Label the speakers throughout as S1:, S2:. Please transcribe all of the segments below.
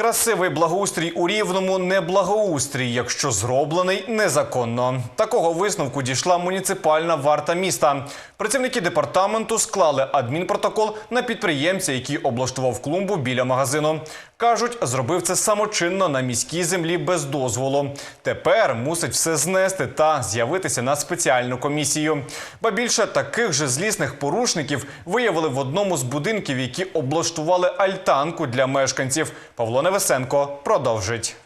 S1: Красивий благоустрій у рівному не благоустрій, якщо зроблений незаконно. Такого висновку дійшла муніципальна варта міста. Працівники департаменту склали адмінпротокол на підприємця, який облаштував клумбу біля магазину. Кажуть, зробив це самочинно на міській землі без дозволу. Тепер мусить все знести та з'явитися на спеціальну комісію. Ба більше таких же злісних порушників виявили в одному з будинків, які облаштували альтанку для мешканців. Павло Невесенко продовжить.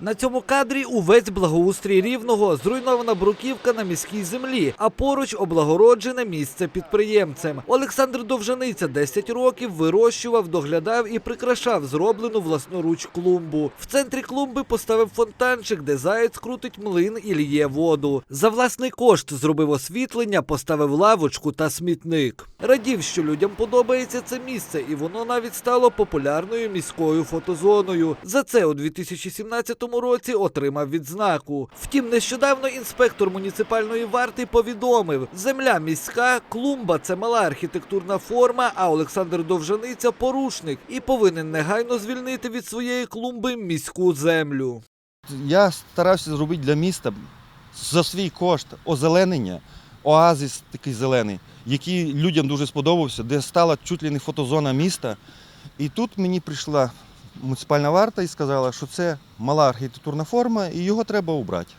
S2: На цьому кадрі увесь благоустрій рівного зруйнована бруківка на міській землі, а поруч облагороджене місце підприємцем. Олександр Довжаниця 10 років вирощував, доглядав і прикрашав зроблену власноруч клумбу. В центрі клумби поставив фонтанчик, де заєць крутить млин і ліє воду. За власний кошт зробив освітлення, поставив лавочку та смітник. Радів, що людям подобається це місце, і воно навіть стало популярною міською фотозоною. За це у 2017 році отримав відзнаку. Втім, нещодавно інспектор муніципальної варти повідомив: земля міська, клумба це мала архітектурна форма. А Олександр Довжаниця порушник і повинен негайно звільнити від своєї клумби міську землю.
S3: Я старався зробити для міста за свій кошт озеленення, оазис такий зелений, який людям дуже сподобався, де стала чуть ли не фотозона міста. І тут мені прийшла муніципальна варта і сказала, що це мала архітектурна форма і його треба убрати.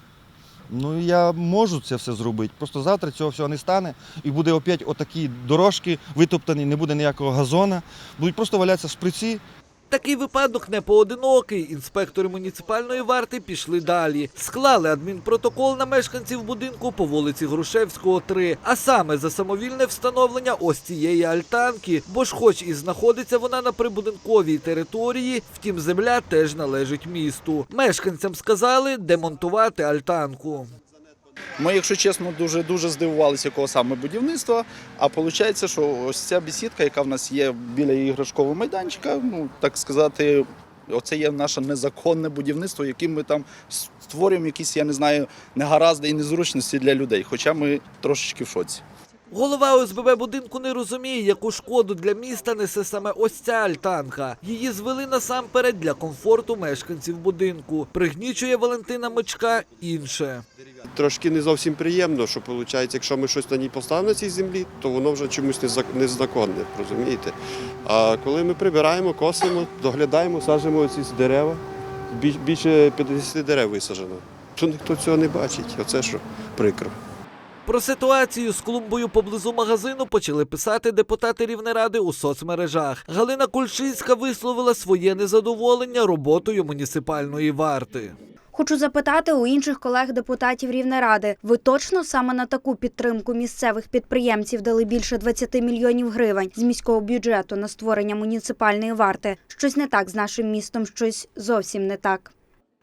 S3: Ну я можу це все зробити. Просто завтра цього всього не стане і буде опять отакі дорожки витоптані, не буде ніякого газона, будуть просто валятися шприці,
S2: Такий випадок не поодинокий. Інспектори муніципальної варти пішли далі. Склали адмінпротокол на мешканців будинку по вулиці Грушевського, 3, а саме за самовільне встановлення ось цієї альтанки, бо ж хоч і знаходиться вона на прибудинковій території, втім земля теж належить місту. Мешканцям сказали демонтувати альтанку.
S4: Ми, якщо чесно, дуже дуже здивувалися, якого саме будівництва. А виходить, що ось ця бесідка, яка в нас є біля іграшкового майданчика, ну так сказати, оце є наше незаконне будівництво, яким ми там створюємо якісь, я не знаю, негаразди і незручності для людей. Хоча ми трошечки в шоці.
S2: Голова ОСББ будинку не розуміє, яку шкоду для міста несе саме ось ця альтанка. Її звели насамперед для комфорту мешканців будинку. Пригнічує Валентина Мичка інше.
S5: Трошки не зовсім приємно, що виходить, якщо ми щось на ній поставимо на цій землі, то воно вже чомусь незак- незаконне, розумієте? А коли ми прибираємо, косимо, доглядаємо, саджимо ці дерева, більше 50 дерев висаджено. То ніхто цього не бачить, оце що прикро.
S2: Про ситуацію з клумбою поблизу магазину почали писати депутати Рівнеради у соцмережах. Галина Кульчинська висловила своє незадоволення роботою муніципальної варти.
S6: Хочу запитати у інших колег-депутатів Рівнеради. Ви точно саме на таку підтримку місцевих підприємців дали більше 20 мільйонів гривень з міського бюджету на створення муніципальної варти? Щось не так з нашим містом, щось зовсім не так.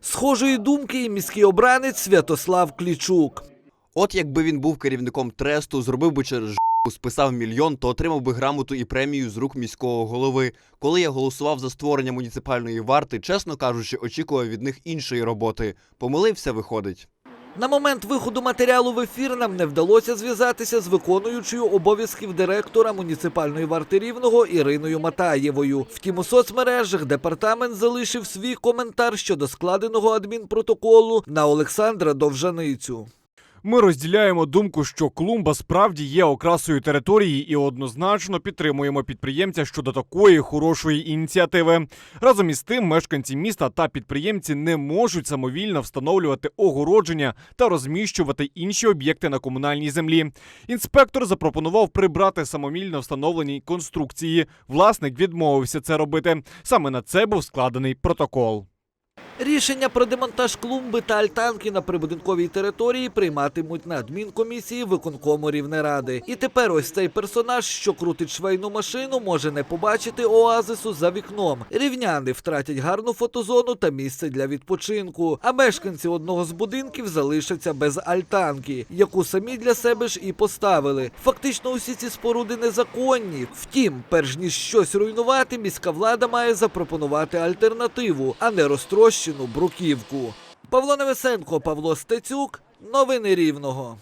S2: Схожої думки і міський обранець Святослав Клічук.
S7: От якби він був керівником тресту, зробив би через списав мільйон, то отримав би грамоту і премію з рук міського голови. Коли я голосував за створення муніципальної варти, чесно кажучи, очікував від них іншої роботи. Помилився, виходить.
S2: На момент виходу матеріалу в ефір нам не вдалося зв'язатися з виконуючою обов'язків директора муніципальної варти рівного Іриною Матаєвою. Втім, у соцмережах департамент залишив свій коментар щодо складеного адмінпротоколу на Олександра Довжаницю.
S8: Ми розділяємо думку, що клумба справді є окрасою території і однозначно підтримуємо підприємця щодо такої хорошої ініціативи. Разом із тим, мешканці міста та підприємці не можуть самовільно встановлювати огородження та розміщувати інші об'єкти на комунальній землі. Інспектор запропонував прибрати самовільно встановлені конструкції. Власник відмовився це робити. Саме на це був складений протокол.
S2: Рішення про демонтаж клумби та альтанки на прибудинковій території прийматимуть на адмінкомісії виконкому Рівнеради. І тепер ось цей персонаж, що крутить швейну машину, може не побачити оазису за вікном. Рівняни втратять гарну фотозону та місце для відпочинку. А мешканці одного з будинків залишаться без альтанки, яку самі для себе ж і поставили. Фактично, усі ці споруди незаконні. Втім, перш ніж щось руйнувати, міська влада має запропонувати альтернативу, а не розтрощену бруківку. Павло Невесенко, Павло Стецюк. Новини Рівного.